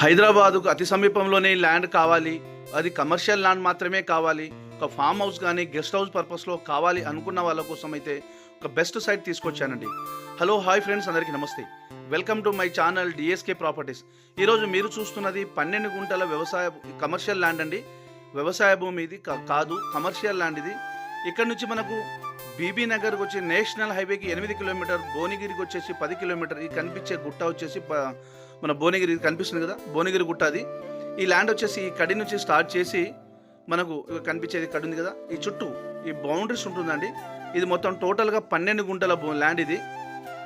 హైదరాబాదుకు అతి సమీపంలోనే ల్యాండ్ కావాలి. అది కమర్షియల్ ల్యాండ్ మాత్రమే కావాలి. ఒక ఫామ్ హౌస్ కానీ గెస్ట్ హౌస్ పర్పస్లో కావాలి అనుకున్న వాళ్ళ కోసం అయితే ఒక బెస్ట్ సైట్ తీసుకొచ్చానండి. హలో హాయ్ ఫ్రెండ్స్ అందరికీ నమస్తే. Welcome to my channel DSK properties. ఈరోజు మీరు చూస్తున్నది పన్నెండు గుంటల వ్యవసాయ కమర్షియల్ ల్యాండ్ అండి. వ్యవసాయ భూమి ఇది కా- కాదు కమర్షియల్ ల్యాండ్ ఇది. ఇక్కడ నుంచి మనకు బీబీ నగర్కి వచ్చి నేషనల్ హైవేకి ఎనిమిది కిలోమీటర్ భువనగిరికి వచ్చేసి పది కిలోమీటర్ ఈ కనిపించే గుట్ట వచ్చేసి మన భువనగిరి కనిపిస్తుంది కదా? భువనగిరి గుట్ట అది. ఈ ల్యాండ్ వచ్చేసి ఈ కడి నుంచి స్టార్ట్ చేసి మనకు కనిపించేది కడి ఉంది కదా? ఈ చుట్టూ ఈ బౌండరీస్ ఉంటుందండి. ఇది మొత్తం టోటల్గా పన్నెండు గుంటల ల్యాండ్ ఇది.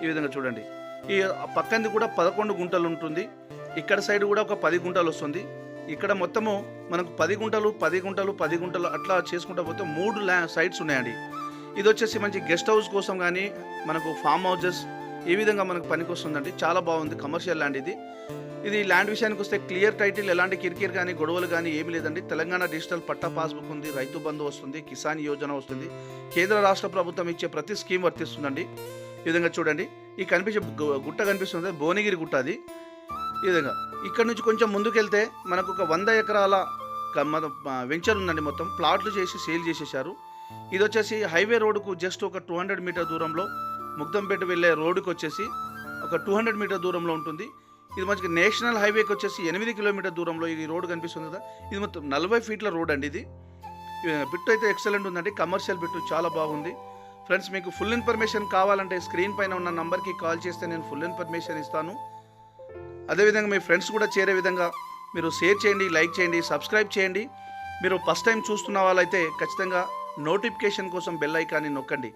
ఈ విధంగా చూడండి. ఈ పక్కంది కూడా పదకొండు గుంటలు ఉంటుంది. ఇక్కడ సైడ్ కూడా ఒక పది గుంటలు వస్తుంది. ఇక్కడ మొత్తము మనకు పది గుంటలు పది గుంటలు పది గుంటలు అట్లా చేసుకుంటా పోతే మూడు ల్యా సైట్స్ ఉన్నాయండి. ఇది వచ్చేసి మంచి గెస్ట్ హౌస్ కోసం కానీ మనకు ఫామ్ హౌజెస్ ఈ విధంగా మనకు పనికొస్తుందండి. చాలా బాగుంది కమర్షియల్ ల్యాండ్ ఇది. ఇది ల్యాండ్ విషయానికి వస్తే క్లియర్ టైటిల్ ఎలాంటి కిరికిరి కానీ గొడవలు కానీ ఏమీ లేదండి. తెలంగాణ డిజిటల్ పట్టా పాస్బుక్ ఉంది రైతు బంధు వస్తుంది కిసాన్ యోజన వస్తుంది. కేంద్ర రాష్ట్ర ప్రభుత్వం ఇచ్చే ప్రతి స్కీమ్ వర్తిస్తుందండి. ఈ విధంగా చూడండి. ఈ కనిపించే గుట్ట కనిపిస్తుంది భువనగిరి గుట్ట అది. ఈ విధంగా. ఇక్కడ నుంచి కొంచెం ముందుకెళ్తే మనకు ఒక వంద ఎకరాల మన వెంచర్ ఉందండి మొత్తం. ప్లాట్లు చేసి సేల్ చేసేసారు ఇది వచ్చేసి హైవే రోడ్డుకు జస్ట్ ఒక టూ హండ్రెడ్ మీటర్ దూరంలో ముగ్ధంపేట వెళ్ళే రోడ్డుకి వచ్చేసి ఒక టూ హండ్రెడ్ మీటర్ దూరంలో ఉంటుంది. ఇది మనకి నేషనల్ హైవేకి వచ్చేసి ఎనిమిది కిలోమీటర్ దూరంలో ఈ రోడ్డు కనిపిస్తుంది కదా. ఇది మొత్తం నలభై ఫీట్ల రోడ్ అండి ఇది బిట్ అయితే ఎక్సలెంట్ ఉందండి. కమర్షియల్ బిట్ చాలా బాగుంది. ఫ్రెండ్స్ మీకు ఫుల్ ఇన్ఫర్మేషన్ కావాలంటే స్క్రీన్ పైన ఉన్న నంబర్కి కాల్ చేస్తే నేను ఫుల్ ఇన్ఫర్మేషన్ ఇస్తాను. అదేవిధంగా మీ ఫ్రెండ్స్ కూడా చేరే విధంగా మీరు షేర్ చేయండి లైక్ చేయండి సబ్స్క్రైబ్ చేయండి. మీరు ఫస్ట్ టైం చూస్తున్న వాళ్ళైతే ఖచ్చితంగా నోటిఫికేషన్ కోసం బెల్ ఐకాన్ని నొక్కండి.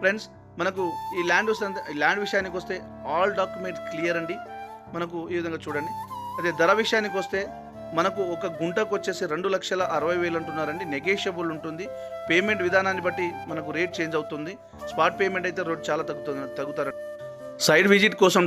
ఫ్రెండ్స్ మనకు ఈ ల్యాండ్ ఈ ల్యాండ్ విషయానికి వస్తే ఆల్ డాక్యుమెంట్స్ క్లియర్ అండి. మనకు ఈ విధంగా చూడండి. అదే ధర విషయానికి వస్తే మనకు ఒక గుంటకు వచ్చేసి రెండు లక్షల అరవై వేలు అంటున్నారండి. నెగేషియబుల్ ఉంటుంది. పేమెంట్ విధానాన్ని బట్టి మనకు రేట్ చేంజ్ అవుతుంది. స్పాట్ పేమెంట్ అయితే రోడ్ చాలా తగ్గుతుంది తగ్గుతారండి. సైడ్ విజిట్ కోసం